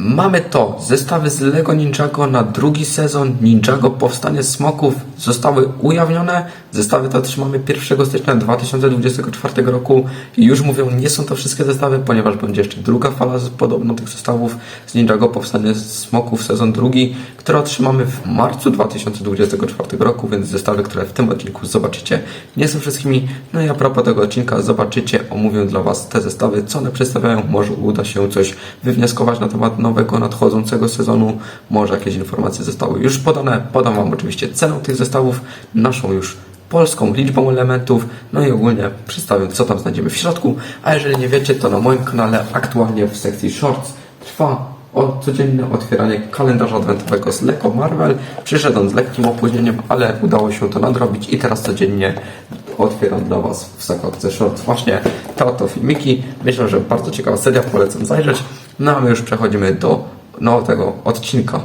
Mamy to. Zestawy z Lego Ninjago na drugi sezon Ninjago Powstanie Smoków zostały ujawnione. Zestawy te otrzymamy 1 stycznia 2024 roku. I już mówią, nie są to wszystkie zestawy, ponieważ będzie jeszcze druga fala podobno tych zestawów z Ninjago Powstanie Smoków sezon drugi, które otrzymamy w marcu 2024 roku, więc zestawy, które w tym odcinku zobaczycie, nie są wszystkimi. No i a propos tego odcinka, zobaczycie, omówię dla Was te zestawy, co one przedstawiają. Może uda się coś wywnioskować na temat nowego, nadchodzącego sezonu. Może jakieś informacje zostały już podane. Podam Wam oczywiście cenę tych zestawów, naszą już polską liczbą elementów, no i ogólnie przedstawię, co tam znajdziemy w środku. A jeżeli nie wiecie, to na moim kanale aktualnie w sekcji Shorts trwa codzienne otwieranie kalendarza adwentowego z Lego Marvel. Przyszedł on z lekkim opóźnieniem, ale udało się to nadrobić i teraz codziennie otwieram dla Was w zakładce Shorts właśnie te oto filmiki. Myślę, że bardzo ciekawa seria, polecam zajrzeć. No a my już przechodzimy do nowego odcinka.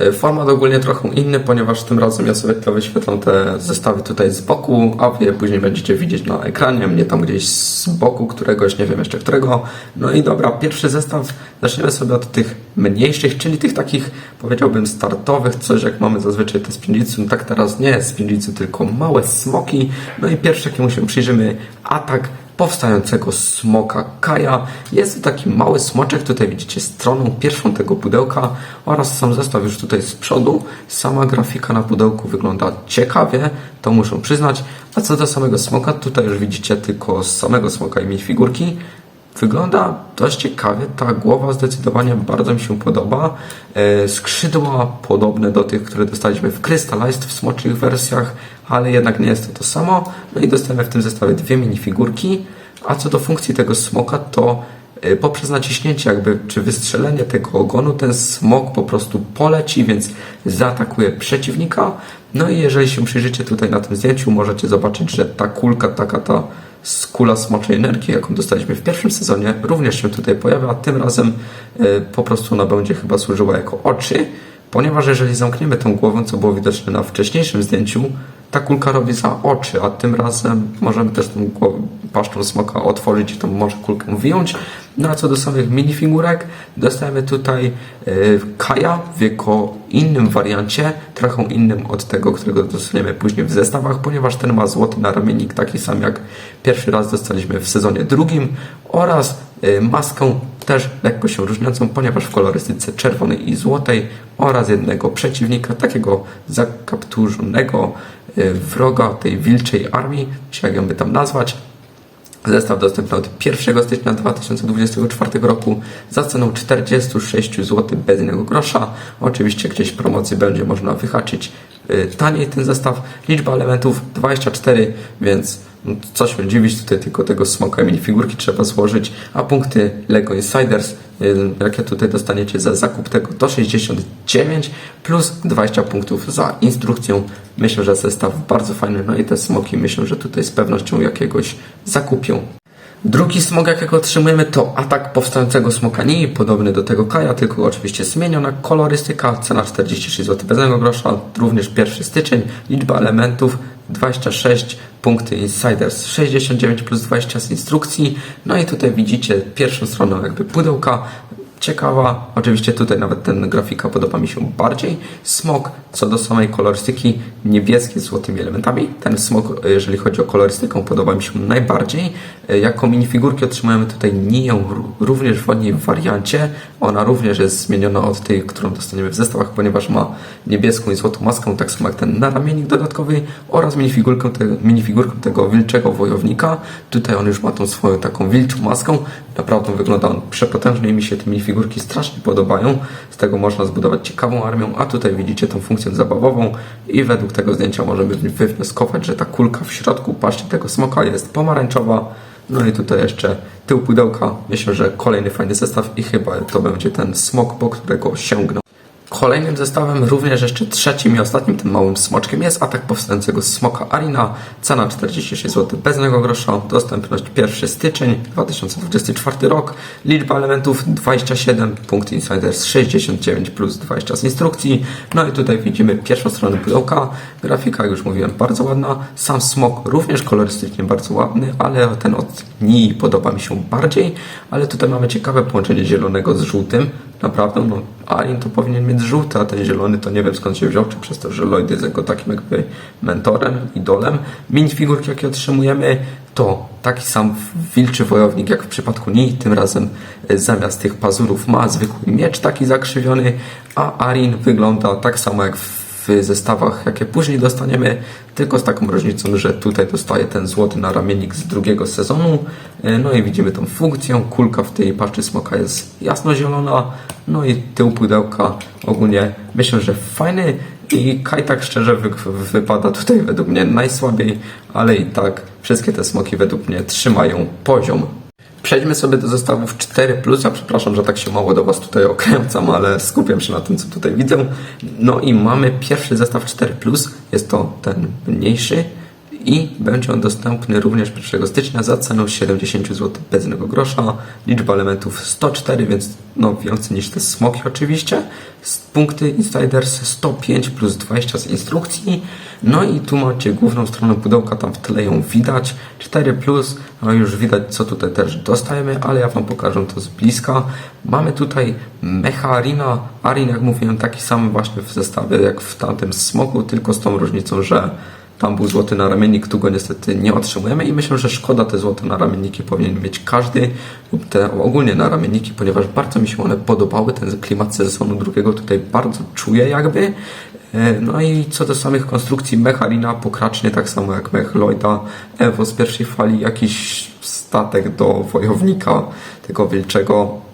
E, Format ogólnie trochę inny, ponieważ tym razem ja sobie to wyświetlam te zestawy tutaj z boku, a wy później będziecie widzieć na ekranie, mnie tam gdzieś z boku któregoś, nie wiem jeszcze którego. No i dobra, pierwszy zestaw, zaczniemy sobie od tych mniejszych, czyli tych takich powiedziałbym startowych, coś jak mamy zazwyczaj te no tak teraz nie jest Pinjitsu, tylko małe smoki. No i pierwsze, jakiemu się przyjrzymy, atak powstającego smoka Kaja. Jest taki mały smoczek, tutaj widzicie stroną pierwszą tego pudełka oraz sam zestaw już tutaj z przodu. Sama grafika na pudełku wygląda ciekawie, to muszę przyznać. A co do samego smoka, tutaj już widzicie tylko samego smoka i minifigurki. Wygląda dość ciekawie, ta głowa zdecydowanie bardzo mi się podoba. E, skrzydła podobne do tych, które dostaliśmy w Crystalized w smoczych wersjach, ale jednak nie jest to to samo. No i dostajemy w tym zestawie dwie minifigurki. A co do funkcji tego smoka, to e, poprzez naciśnięcie jakby, czy wystrzelenie tego ogonu, ten smok po prostu poleci, więc zaatakuje przeciwnika. No i jeżeli się przyjrzycie tutaj na tym zdjęciu, możecie zobaczyć, że ta kulka, taka ta z kula smoczej energii, jaką dostaliśmy w pierwszym sezonie, również się tutaj pojawia, a tym razem e, po prostu ona będzie chyba służyła jako oczy, ponieważ jeżeli zamkniemy tą głowę, co było widoczne na wcześniejszym zdjęciu, ta kulka robi za oczy, a tym razem możemy też tą głowę, paszczą smoka otworzyć tą może kulkę wyjąć. No a co do samych minifigurek, dostajemy tutaj e, Kaja w jego innym wariancie, trochę innym od tego, którego dostaniemy później w zestawach, ponieważ ten ma złoty naramiennik, taki sam jak pierwszy raz dostaliśmy w sezonie drugim oraz e, maskę też lekko się różniącą, ponieważ w kolorystyce czerwonej i złotej oraz jednego przeciwnika, takiego zakapturzonego e, wroga tej wilczej armii, czy jak ją by tam nazwać, Zestaw dostępny od 1 stycznia 2024 roku za ceną 46 zł bez jednego grosza. Oczywiście gdzieś promocji będzie można wyhaczyć taniej ten zestaw. Liczba elementów 24, więc no, co się dziwić, tutaj tylko tego smoka i minifigurki trzeba złożyć, a punkty LEGO Insiders, y, jakie tutaj dostaniecie za zakup tego, to 69 plus 20 punktów za instrukcję. Myślę, że zestaw bardzo fajny, no i te smoki myślę, że tutaj z pewnością jakiegoś zakupią. Drugi smog, jakiego otrzymujemy, to atak powstającego smoka. Nie podobny do tego Kaja, tylko oczywiście zmieniona kolorystyka, cena 46 zł bez grosza, również 1 styczeń, liczba elementów 26, punkty Insiders 69 plus 20 z instrukcji, no i tutaj widzicie pierwszą stronę jakby pudełka, ciekawa. Oczywiście tutaj nawet ten grafika podoba mi się bardziej. Smok, co do samej kolorystyki, niebieski z złotymi elementami. Ten smok, jeżeli chodzi o kolorystykę, podoba mi się najbardziej. Jako minifigurki otrzymujemy tutaj Nię również w ładnej wariancie. Ona również jest zmieniona od tej, którą dostaniemy w zestawach, ponieważ ma niebieską i złotą maskę, tak samo jak ten naramiennik dodatkowy oraz minifigurkę, te, minifigurkę tego wilczego wojownika. Tutaj on już ma tą swoją taką wilczą maskę. Naprawdę wygląda on przepotężnie i mi się te minifigurki strasznie podobają. Z tego można zbudować ciekawą armią, a tutaj widzicie tą funkcję zabawową i według tego zdjęcia możemy wywnioskować, że ta kulka w środku patrzcie tego smoka jest pomarańczowa. No i tutaj jeszcze tył pudełka. Myślę, że kolejny fajny zestaw i chyba to będzie ten smok, po którego sięgnę. Kolejnym zestawem, również jeszcze trzecim i ostatnim, tym małym smoczkiem jest atak powstającego smoka Arina. Cena 46 zł bez jednego grosza. Dostępność 1 styczeń 2024 rok. Liczba elementów 27, punkt Insiders 69 plus 20 z instrukcji. No i tutaj widzimy pierwszą stronę pudełka. Grafika, już mówiłem, bardzo ładna. Sam smok również kolorystycznie bardzo ładny, ale ten od Nii podoba mi się bardziej. Ale tutaj mamy ciekawe połączenie zielonego z żółtym. Naprawdę, no Arin to powinien mieć żółty, a ten zielony to nie wiem skąd się wziął, czy przez to, że Lloyd jest jego takim jakby mentorem, idolem. Minifigurki, jakie otrzymujemy, to taki sam wilczy wojownik jak w przypadku Nii, tym razem e, zamiast tych pazurów ma zwykły miecz taki zakrzywiony, a Arin wygląda tak samo jak w w zestawach, jakie później dostaniemy, tylko z taką różnicą, że tutaj dostaje ten złoty naramiennik z drugiego sezonu. E, No i widzimy tą funkcję. Kulka w tej paszy smoka jest jasnozielona. No i tył pudełka ogólnie myślę, że fajny. I Kai tak szczerze wy, wypada tutaj według mnie najsłabiej, ale i tak wszystkie te smoki według mnie trzymają poziom. Przejdźmy sobie do zestawów 4. Ja przepraszam, że tak się mało do Was tutaj okręcam, ale skupiam się na tym, co tutaj widzę. No i mamy pierwszy zestaw 4. Jest to ten mniejszy i będzie on dostępny również 1 stycznia za ceną 70 zł bez jednego grosza. Liczba elementów 104, więc no więcej niż te smoki oczywiście. Punkty Insiders 105 plus 20 z instrukcji. No i tu macie główną stronę pudełka, tam w tle ją widać. 4 plus, no już widać co tutaj też dostajemy, ale ja Wam pokażę to z bliska. Mamy tutaj Mecha Arina. Arin, jak mówiłem, taki sam właśnie w zestawie jak w tamtym smoku, tylko z tą różnicą, że tam był złoty naramiennik, tu go niestety nie otrzymujemy i myślę, że szkoda te złote naramienniki powinien mieć każdy lub te ogólnie naramienniki, ponieważ bardzo mi się one podobały, ten klimat sezonu drugiego tutaj bardzo czuję jakby. E, No i co do samych konstrukcji Mecharina pokracznie tak samo jak Mech Lloyda, Evo z pierwszej fali, jakiś statek do wojownika tego wilczego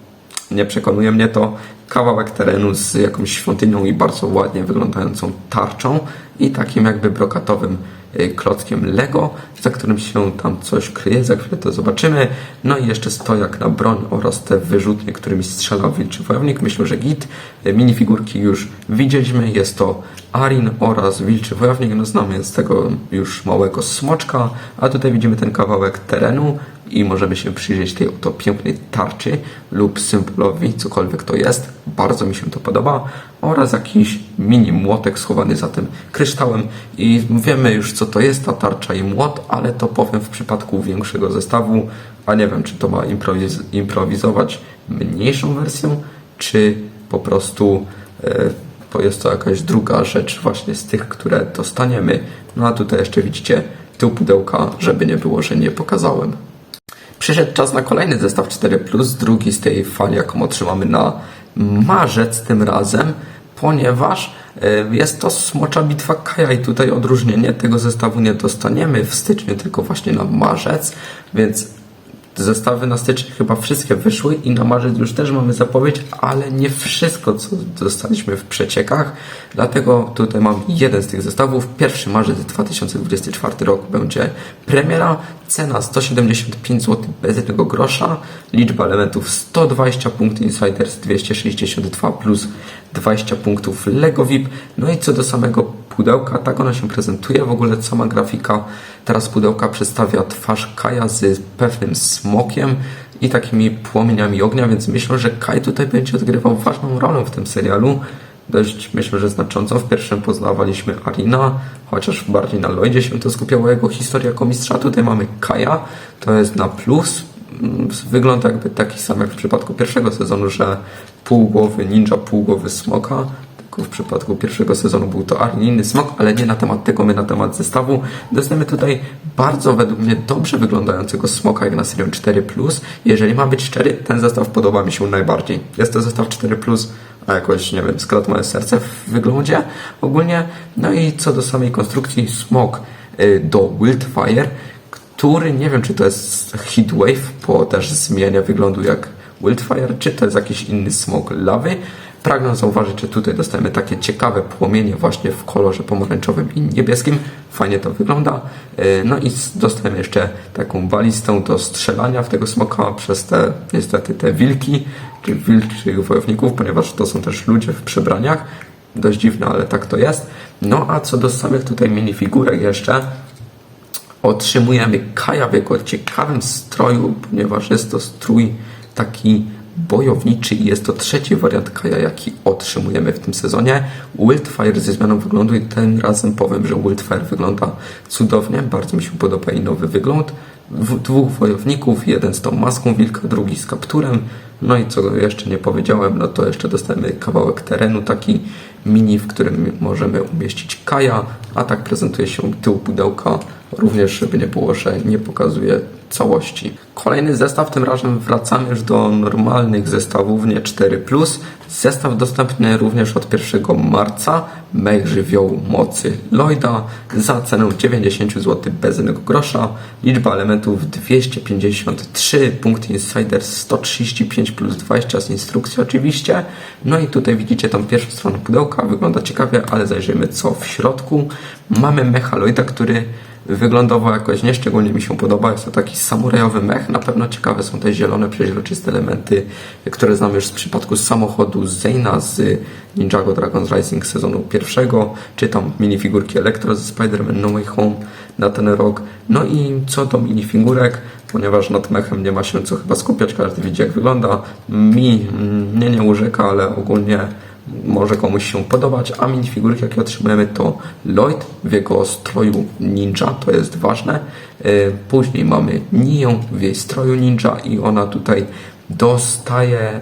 nie przekonuje mnie to. Kawałek terenu z jakąś świątynią i bardzo ładnie wyglądającą tarczą i takim jakby brokatowym y, klockiem Lego, za którym się tam coś kryje, za chwilę to zobaczymy. No i jeszcze stojak na broń oraz te wyrzutnie, którymi strzela wilczy wojownik. Myślę, że git. Y, Minifigurki już widzieliśmy. Jest to Arin oraz wilczy wojownik. No znamy z tego już małego smoczka, a tutaj widzimy ten kawałek terenu i możemy się przyjrzeć tej oto pięknej tarczy lub symbolowi, cokolwiek to jest. Bardzo mi się to podoba. Oraz jakiś mini młotek schowany za tym kryształem. I wiemy już, co to jest ta tarcza i młot, ale to powiem w przypadku większego zestawu. A nie wiem, czy to ma improwiz- improwizować mniejszą wersją, czy po prostu to jest to jakaś druga rzecz właśnie z tych, które dostaniemy. No a tutaj jeszcze widzicie tył pudełka, żeby nie było, że nie pokazałem. Przyszedł czas na kolejny zestaw 4, drugi z tej fali, jaką otrzymamy na marzec tym razem, ponieważ e, jest to smocza bitwa Kaja i tutaj odróżnienie tego zestawu nie dostaniemy w styczniu, tylko właśnie na marzec, więc zestawy na styczeń chyba wszystkie wyszły i na marzec już też mamy zapowiedź, ale nie wszystko, co dostaliśmy w przeciekach. Dlatego tutaj mam jeden z tych zestawów. 1 marzec 2024 rok będzie premiera. Cena 175 zł bez jednego grosza. Liczba elementów 120 punktów Insiders 262 plus 20 punktów Lego VIP. No i co do samego pudełka, tak ona się prezentuje. W ogóle sama grafika teraz pudełka przedstawia twarz Kaja z pewnym smokiem i takimi płomieniami ognia, więc myślę, że Kaj tutaj będzie odgrywał ważną rolę w tym serialu. Dość myślę, że znaczącą. W pierwszym poznawaliśmy Arina, chociaż bardziej na Lloydzie się to skupiało jego historia jako mistrza. Tutaj mamy Kaja, to jest na plus. Wygląda jakby taki sam jak w przypadku pierwszego sezonu, że pół głowy ninja, pół głowy smoka. Tylko w przypadku pierwszego sezonu był to inny smok, ale nie na temat tego, my na temat zestawu. Dostajemy tutaj bardzo według mnie dobrze wyglądającego smoka jak na serię 4. Jeżeli mam być szczery, ten zestaw podoba mi się najbardziej. Jest to zestaw 4, a jakoś, nie wiem, skradł moje serce w wyglądzie ogólnie. No i co do samej konstrukcji, smok y, do Wildfire, który nie wiem, czy to jest Heatwave, bo też zmienia wyglądu jak Wildfire, czy to jest jakiś inny smok lawy. Pragnę zauważyć, że tutaj dostajemy takie ciekawe płomienie właśnie w kolorze pomarańczowym i niebieskim. Fajnie to wygląda. E, No i dostajemy jeszcze taką balistę do strzelania w tego smoka przez te, niestety, te wilki, czy wilczych wojowników, ponieważ to są też ludzie w przebraniach. Dość dziwne, ale tak to jest. No a co do samych tutaj minifigurek jeszcze, otrzymujemy Kaja w jego ciekawym stroju, ponieważ jest to strój taki bojowniczy i jest to trzeci wariant Kaja, jaki otrzymujemy w tym sezonie. Wildfire ze zmianą wyglądu i tym razem powiem, że Wildfire wygląda cudownie, bardzo mi się podoba i nowy wygląd. Dwóch wojowników, jeden z tą maską wilka, drugi z kapturem. No i co jeszcze nie powiedziałem, no to jeszcze dostajemy kawałek terenu, taki mini, w którym możemy umieścić Kaja, a tak prezentuje się tył pudełka, również żeby nie było, że nie pokazuje całości. Kolejny zestaw, tym razem wracamy już do normalnych zestawów, nie 4+. Zestaw dostępny również od 1 marca. Mech żywiołu mocy Lloyda za cenę 90 zł bez jednego grosza. Liczba elementów 253, punkt insider 135 plus 20 z instrukcji oczywiście. No i tutaj widzicie tą pierwszą stronę pudełka, wygląda ciekawie, ale zajrzyjmy co w środku. Mamy mecha Lloyda, który wyglądowo jakoś nieszczególnie mi się podoba. Jest to taki samurajowy mech. Na pewno ciekawe są te zielone, przeźroczyste elementy, które znamy już z przypadku samochodu Zayna z Ninjago Dragon's Rising sezonu pierwszego, czy tam minifigurki Electro ze Spider-Man No Way Home na ten rok. No i co do minifigurek, ponieważ nad mechem nie ma się co chyba skupiać, każdy widzi jak wygląda. Mi mm, mnie nie urzeka, ale ogólnie może komuś się podobać, a minifigurki jakie otrzymujemy to Lloyd w jego stroju ninja, to jest ważne. E, Później mamy Nię w jej stroju ninja i ona tutaj dostaje, e,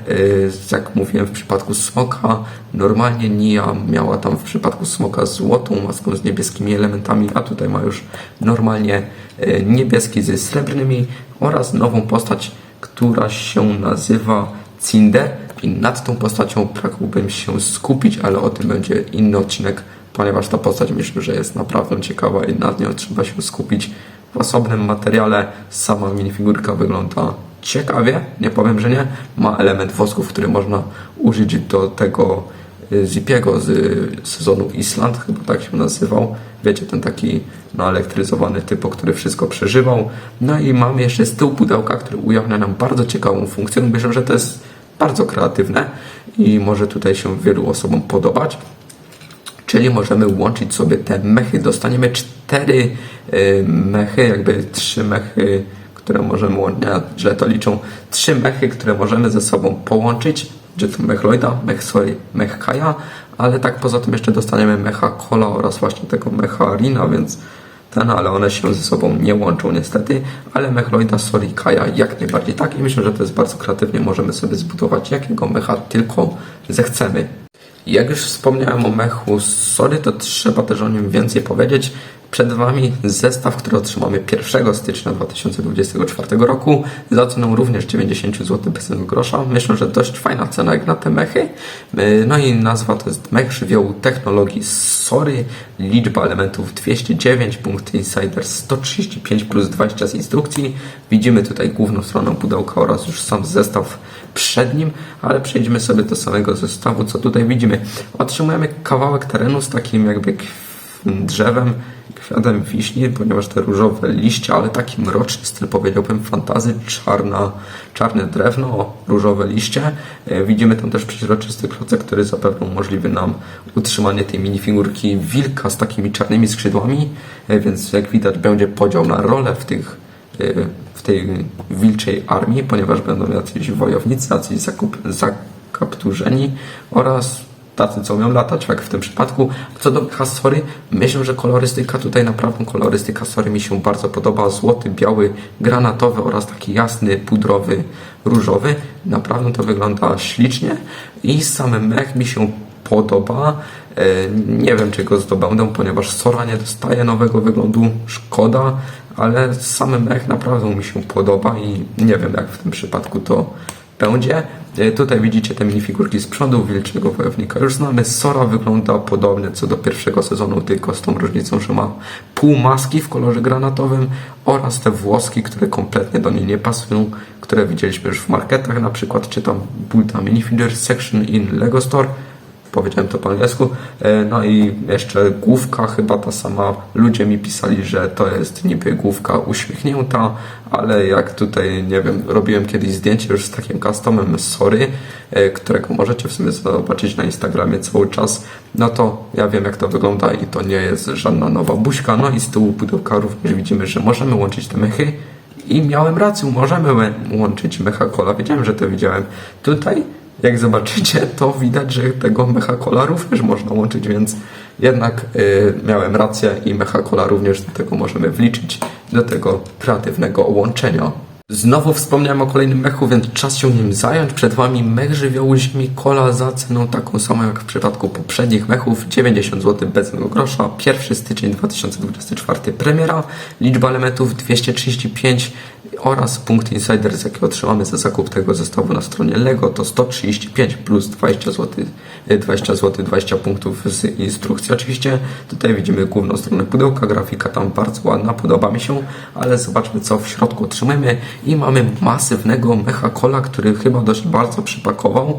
jak mówiłem w przypadku Smoka, normalnie Nia miała tam w przypadku Smoka złotą maską z niebieskimi elementami, a tutaj ma już normalnie e, niebieski ze srebrnymi oraz nową postać, która się nazywa Cinder i nad tą postacią pragnąłbym się skupić, ale o tym będzie inny odcinek, ponieważ ta postać myślę, że jest naprawdę ciekawa i nad nią trzeba się skupić w osobnym materiale. Sama minifigurka wygląda ciekawie, nie powiem, że nie. Ma element wosków, który można użyć do tego y, Zipiego z y, sezonu Island, chyba tak się nazywał. Wiecie, ten taki naelektryzowany typo, który wszystko przeżywał. No i mamy jeszcze z tyłu pudełka, który ujawnia nam bardzo ciekawą funkcję. Myślę, że to jest bardzo kreatywne i może tutaj się wielu osobom podobać. Czyli możemy łączyć sobie te mechy. Dostaniemy cztery y, mechy, jakby trzy mechy, które możemy łączyć. Źle to liczą. Trzy mechy, które możemy ze sobą połączyć. Gdzie to mech Lloyda, mech Sori, mech Kaja, ale tak poza tym jeszcze dostaniemy mecha Kola oraz właśnie tego mecha Rina, więc ten, ale one się ze sobą nie łączą niestety, ale mech Lloyda, Sori, Kaja jak najbardziej tak i myślę, że to jest bardzo kreatywnie, możemy sobie zbudować jakiego mecha tylko zechcemy. Jak już wspomniałem o mechu Sorry, to trzeba też o nim więcej powiedzieć. Przed Wami zestaw, który otrzymamy 1 stycznia 2024 roku za ceną również 90 zł bez grosza. Myślę, że dość fajna cena jak na te mechy. Yy, No i nazwa to jest mech żywiołu technologii Sorry. Liczba elementów 209, punkt insider 135 plus 20 z instrukcji. Widzimy tutaj główną stronę pudełka oraz już sam zestaw przed nim, ale przejdźmy sobie do samego zestawu, co tutaj widzimy. Otrzymujemy kawałek terenu z takim jakby drzewem, kwiatem wiśni, ponieważ te różowe liście, ale taki mroczny styl, powiedziałbym, fantazy, czarna, czarne drewno, różowe liście. E, Widzimy tam też przeźroczysty klocek, który zapewne umożliwi nam utrzymanie tej minifigurki wilka z takimi czarnymi skrzydłami, e, więc jak widać będzie podział na role w tych y, w tej wilczej armii, ponieważ będą jacyś wojownicy, jacyś zakup, zakapturzeni oraz tacy, co umią latać, jak w tym przypadku. Co do Kasory, myślę, że kolorystyka tutaj naprawdę kolorystyka Sory mi się bardzo podoba. Złoty, biały, granatowy oraz taki jasny, pudrowy, różowy. Naprawdę to wygląda ślicznie i sam mech mi się podoba. E, Nie wiem, czy go zdobędę, ponieważ Sora nie dostaje nowego wyglądu. Szkoda, ale sam mech naprawdę mi się podoba i nie wiem, jak w tym przypadku to będzie. E, Tutaj widzicie te minifigurki z przodu, Wilczego Wojownika już znamy. Sora wygląda podobnie co do pierwszego sezonu, tylko z tą różnicą, że ma pół maski w kolorze granatowym oraz te włoski, które kompletnie do niej nie pasują, które widzieliśmy już w marketach na przykład, czy tam Bulta Minifigure Section in Lego Store powiedziałem to po angielsku. E, No i jeszcze główka chyba ta sama. Ludzie mi pisali, że to jest niby główka uśmiechnięta, ale jak tutaj, nie wiem, robiłem kiedyś zdjęcie już z takim customem Sorry, e, którego możecie w sumie zobaczyć na Instagramie cały czas, no to ja wiem jak to wygląda i to nie jest żadna nowa buźka. No i z tyłu pudełka również widzimy, że możemy łączyć te mechy. I miałem rację, możemy łączyć mecha cola. Wiedziałem, że to widziałem. Tutaj jak zobaczycie, to widać, że tego mechakola również można łączyć, więc jednak y, miałem rację i mechakola również do tego możemy wliczyć, do tego kreatywnego łączenia. Znowu wspomniałem o kolejnym mechu, więc czas się nim zająć. Przed Wami mech żywiołu ziemi kola za ceną taką samą jak w przypadku poprzednich mechów 90 zł bez jednego grosza. 1 styczeń 2024 premiera, liczba elementów 235 oraz punkt insider, z jakiego otrzymamy za zakup tego zestawu na stronie Lego to 135 plus 20 zł, 20 zł, 20 punktów z instrukcji. Oczywiście tutaj widzimy główną stronę pudełka, grafika tam bardzo ładna, podoba mi się, ale zobaczmy co w środku otrzymamy i mamy masywnego mecha kola, który chyba dość bardzo przypakował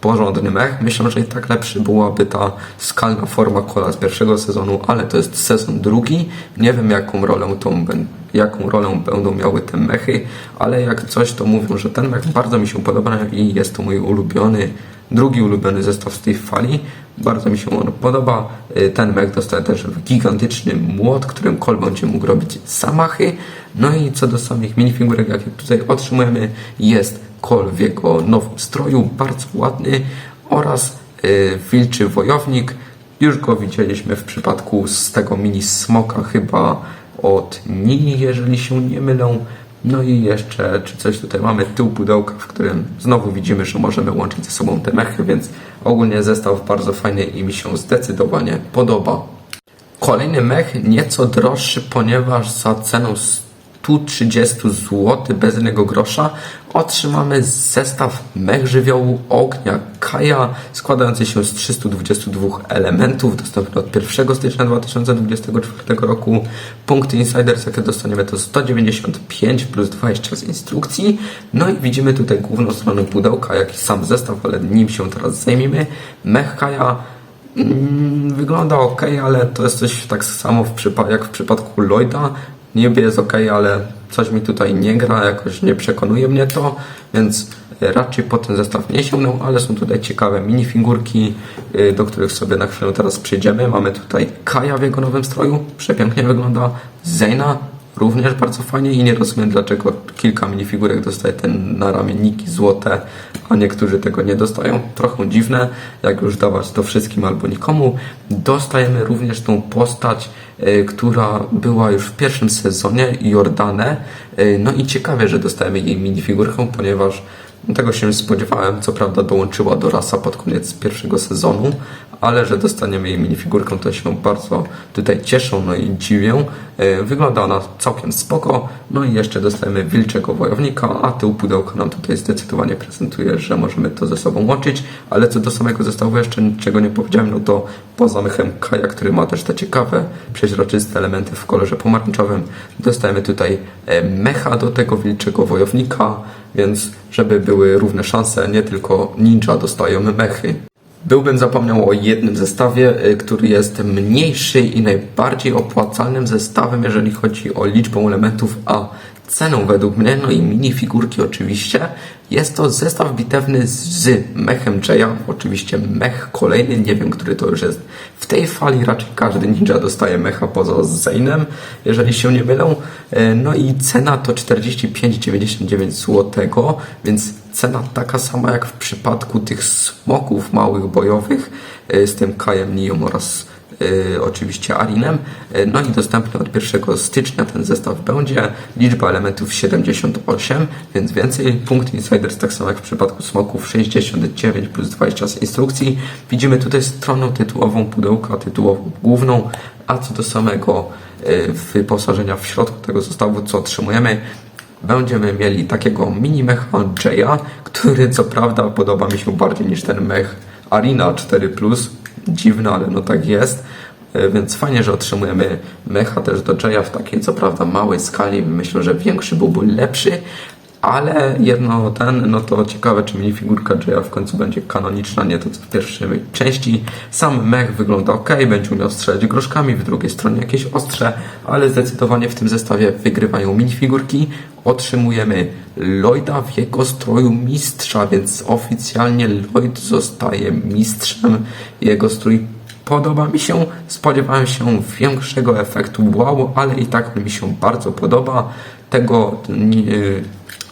porządny mech. Myślę, że i tak lepszy byłaby ta skalna forma kola z pierwszego sezonu, ale to jest sezon drugi. Nie wiem jaką rolę tą jaką rolę będą miały te mechy, ale jak coś to mówią, że ten mech bardzo mi się podoba i jest to mój ulubiony, drugi ulubiony zestaw z tej fali. Bardzo mi się on podoba. Y, Ten mech dostaje też gigantyczny młot, którym Kol będzie mógł robić zamachy. No i co do samych minifigurek, jakie tutaj otrzymujemy, jest Kol w jego nowym stroju, bardzo ładny oraz y, wilczy wojownik. Już go widzieliśmy w przypadku z tego mini smoka chyba od Nini, jeżeli się nie mylę. No i jeszcze, czy coś tutaj mamy, tył pudełka, w którym znowu widzimy, że możemy łączyć ze sobą te mechy, więc ogólnie zestaw bardzo fajny i mi się zdecydowanie podoba. Kolejny mech nieco droższy, ponieważ za ceną 130 zł bez jednego grosza otrzymamy zestaw mech żywiołu ognia Kaja składający się z 322 elementów dostępny od 1 stycznia 2024 roku. Punkty Insiders, jakie dostaniemy to 195 plus 20 z instrukcji. No i widzimy tutaj główną stronę pudełka, jak i sam zestaw, ale nim się teraz zajmiemy. Mech Kaja Mm, Wygląda ok, ale to jest coś tak samo w jak w przypadku Lloyda. Niby jest ok, ale coś mi tutaj nie gra, jakoś nie przekonuje mnie to, więc raczej po ten zestaw nie sięgnę, ale są tutaj ciekawe minifigurki, y, do których sobie na chwilę teraz przejdziemy. Mamy tutaj Kaja w jego nowym stroju, przepięknie wygląda. Zeyna również bardzo fajnie i nie rozumiem dlaczego kilka minifigurek dostaje ten na ramienniki złote, a niektórzy tego nie dostają. Trochę dziwne, jak już dawać to wszystkim albo nikomu. Dostajemy również tą postać, y, która była już w pierwszym sezonie, Jordanę. Y, no i ciekawie, że dostajemy jej minifigurkę, ponieważ tego się spodziewałem. Co prawda dołączyła do rasa pod koniec pierwszego sezonu, ale że dostaniemy jej minifigurkę, to się bardzo tutaj cieszą, no i dziwię. E, Wygląda ona całkiem spoko. No i jeszcze dostajemy wilczego wojownika, a tył pudełka nam tutaj zdecydowanie prezentuje, że możemy to ze sobą łączyć. Ale co do samego zestawu jeszcze niczego nie powiedziałem, no to poza mechem Kaja, który ma też te ciekawe, przeźroczyste elementy w kolorze pomarańczowym, dostajemy tutaj e, mecha do tego wilczego wojownika, więc żeby były równe szanse, nie tylko ninja dostają mechy. Byłbym zapomniał o jednym zestawie, y, który jest mniejszy i najbardziej opłacalnym zestawem, jeżeli chodzi o liczbę elementów, a ceną według mnie, no i minifigurki oczywiście. Jest to zestaw bitewny z mechem Jaya, oczywiście mech kolejny, nie wiem, który to już jest. W tej fali raczej każdy ninja dostaje mecha poza Zainem, jeżeli się nie mylę. E, No i cena to 45,99 zł, więc cena taka sama jak w przypadku tych smoków małych bojowych e, z tym Kajem Nią oraz oczywiście Arinem. E, No i dostępny od 1 stycznia ten zestaw będzie. Liczba elementów 78, więc więcej. Punkt Insiders tak samo jak w przypadku smoków 69 plus 20 z instrukcji. Widzimy tutaj stronę tytułową pudełka, tytułową główną, a co do samego e, wyposażenia w środku tego zestawu, co otrzymujemy, będziemy mieli takiego mini mecha Jaya, który co prawda podoba mi się bardziej niż ten mech Arena 4+. Dziwne, ale no tak jest. E, Więc fajnie, że otrzymujemy mecha też do Jaya w takiej co prawda małej skali. Myślę, że większy byłby lepszy, ale jedno ten, no to ciekawe, czy minifigurka Jaya w końcu będzie kanoniczna, nie to co w pierwszej części. Sam mech wygląda ok, będzie umiał strzelać groszkami, w drugiej stronie jakieś ostrze, ale zdecydowanie w tym zestawie wygrywają minifigurki. Otrzymujemy Lloyda w jego stroju mistrza, więc oficjalnie Lloyd zostaje mistrzem. Jego strój Podoba mi się, spodziewałem się większego efektu wow, ale i tak mi się bardzo podoba. Tego yy,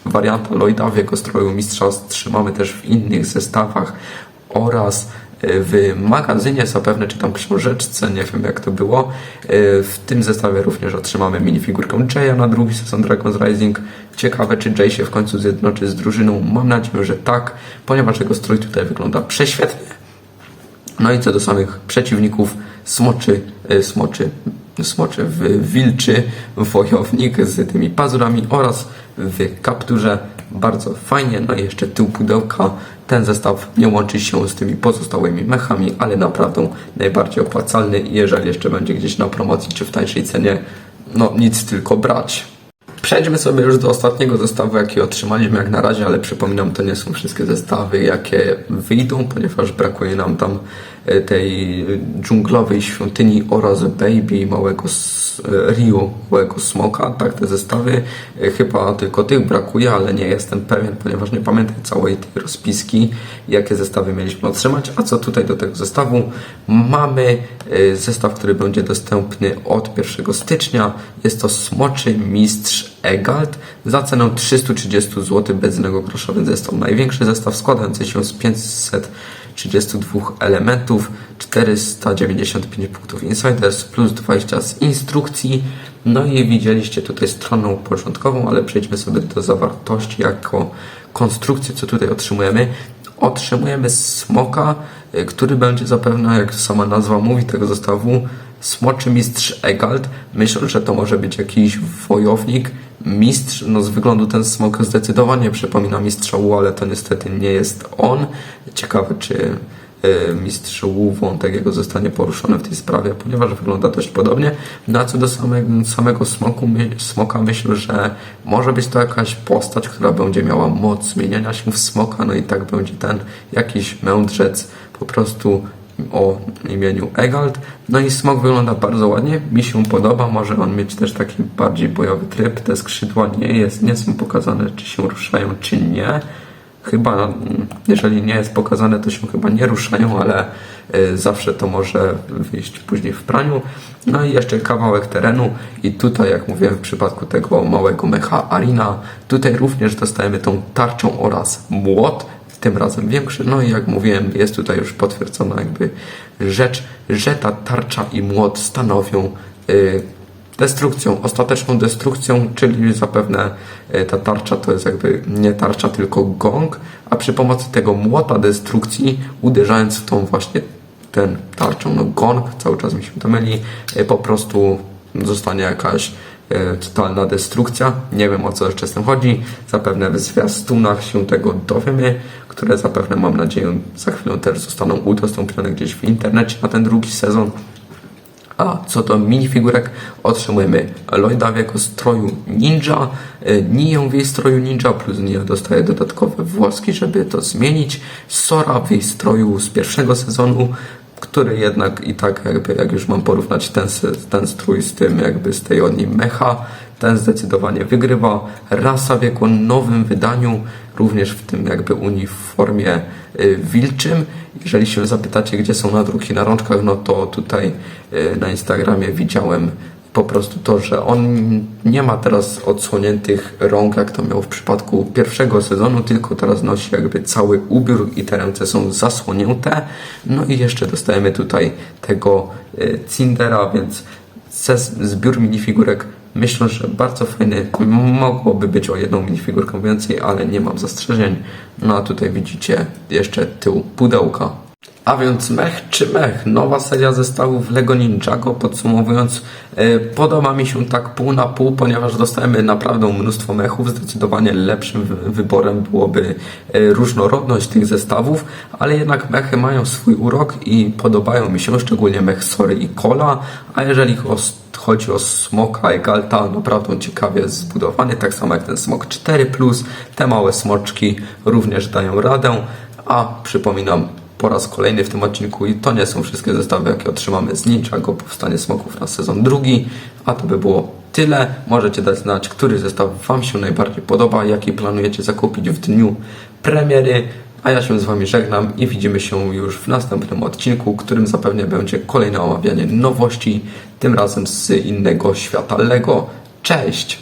warianta Lloyda w jego stroju mistrza trzymamy też w innych zestawach oraz w magazynie zapewne, czy tam książeczce, nie wiem jak to było. Yy, W tym zestawie również otrzymamy minifigurkę Jaya na drugi sezon Dragon's Rising. Ciekawe, czy Jay się w końcu zjednoczy z drużyną. Mam nadzieję, że tak, ponieważ jego strój tutaj wygląda prześwietnie. No i co do samych przeciwników, smoczy, e, smoczy, smoczy w wilczy wojownik z tymi pazurami oraz w kapturze. Bardzo fajnie, no i jeszcze tył pudełka. Ten zestaw nie łączy się z tymi pozostałymi mechami, ale naprawdę najbardziej opłacalny. Jeżeli jeszcze będzie gdzieś na promocji czy w tańszej cenie, no nic tylko brać. Przejdźmy sobie już do ostatniego zestawu, jaki otrzymaliśmy jak na razie, ale przypominam, to nie są wszystkie zestawy, jakie wyjdą, ponieważ brakuje nam tam tej dżunglowej świątyni oraz Baby, małego e, Ryu, małego smoka, tak, te zestawy. E, Chyba tylko tych brakuje, ale nie jestem pewien, ponieważ nie pamiętam całej tej rozpiski, jakie zestawy mieliśmy otrzymać. A co tutaj do tego zestawu? Mamy e, zestaw, który będzie dostępny od 1 stycznia. Jest to Smoczy Mistrz Egalt za cenę 330 zł bez jednego grosza, więc jest to największy zestaw składający się z 532 elementów, 495 punktów Insiders plus 20 z instrukcji. No i widzieliście tutaj stronę początkową, ale przejdźmy sobie do zawartości jako konstrukcję, co tutaj otrzymujemy. Otrzymujemy smoka, y, który będzie zapewne, jak sama nazwa mówi tego zestawu, Smoczy Mistrz Egalt. Myślę, że to może być jakiś wojownik, mistrz. No z wyglądu ten smok zdecydowanie przypomina mistrza Wu, ale to niestety nie jest on. Ciekawe, czy y, mistrz Wu wątek jego zostanie poruszony w tej sprawie, ponieważ wygląda dość podobnie. No a co do samego, samego smoku, my, smoka, myślę, że może być to jakaś postać, która będzie miała moc zmieniania się w smoka, no i tak będzie ten jakiś mędrzec po prostu o imieniu Egalt. No i smok wygląda bardzo ładnie, mi się podoba, może on mieć też taki bardziej bojowy tryb. Te skrzydła nie, jest, nie są pokazane, czy się ruszają, czy nie. Chyba, jeżeli nie jest pokazane, to się chyba nie ruszają, ale y, zawsze to może wyjść później w praniu. No i jeszcze kawałek terenu i tutaj, jak mówiłem w przypadku tego małego mecha Arina, tutaj również dostajemy tą tarczą oraz młot, tym razem większy. No i jak mówiłem, jest tutaj już potwierdzona jakby rzecz, że ta tarcza i młot stanowią y, destrukcją, ostateczną destrukcją, czyli zapewne y, ta tarcza to jest jakby nie tarcza, tylko gong, a przy pomocy tego młota destrukcji, uderzając w tą właśnie ten tarczą, no gong, cały czas mi się to myli, y, po prostu zostanie jakaś totalna destrukcja. Nie wiem o co jeszcze z tym chodzi. Zapewne w zwiastunach się tego dowiemy, które zapewne mam nadzieję za chwilę też zostaną udostępnione gdzieś w internecie na ten drugi sezon. A co do minifigurek, otrzymujemy Lloyda w jego stroju ninja, e, Nię w jej stroju ninja, plus Nia dostaje dodatkowe włoski, żeby to zmienić, Sora w jej stroju z pierwszego sezonu, który jednak i tak jakby, jak już mam porównać ten, ten strój z tym jakby z tej od niej mecha, ten zdecydowanie wygrywa. Rasa w jego nowym wydaniu, również w tym jakby uniformie y, wilczym. Jeżeli się zapytacie, gdzie są nadruki na rączkach, no to tutaj y, na Instagramie widziałem po prostu to, że on nie ma teraz odsłoniętych rąk, jak to miał w przypadku pierwszego sezonu, tylko teraz nosi jakby cały ubiór i te ręce są zasłonięte. No i jeszcze dostajemy tutaj tego y, Cindera, więc zbiór minifigurek myślę, że bardzo fajny. Mogłoby być o jedną minifigurkę więcej, ale nie mam zastrzeżeń. No a tutaj widzicie jeszcze tył pudełka. A więc mech czy mech? Nowa seria zestawów Lego Ninjago. Podsumowując, e, podoba mi się tak pół na pół, ponieważ dostajemy naprawdę mnóstwo mechów. Zdecydowanie lepszym wy- wyborem byłoby e, różnorodność tych zestawów, ale jednak mechy mają swój urok i podobają mi się, szczególnie mech Sory i Kola. A jeżeli chodzi o Smoka i Galta, naprawdę ciekawie zbudowany, tak samo jak ten Smok 4, te małe smoczki również dają radę. A przypominam, po raz kolejny w tym odcinku i to nie są wszystkie zestawy, jakie otrzymamy z Ninjago Powstanie Smoków na sezon drugi, a to by było tyle. Możecie dać znać, który zestaw Wam się najbardziej podoba, jaki planujecie zakupić w dniu premiery, a ja się z Wami żegnam i widzimy się już w następnym odcinku, którym zapewne będzie kolejne omawianie nowości, tym razem z innego świata Lego. Cześć!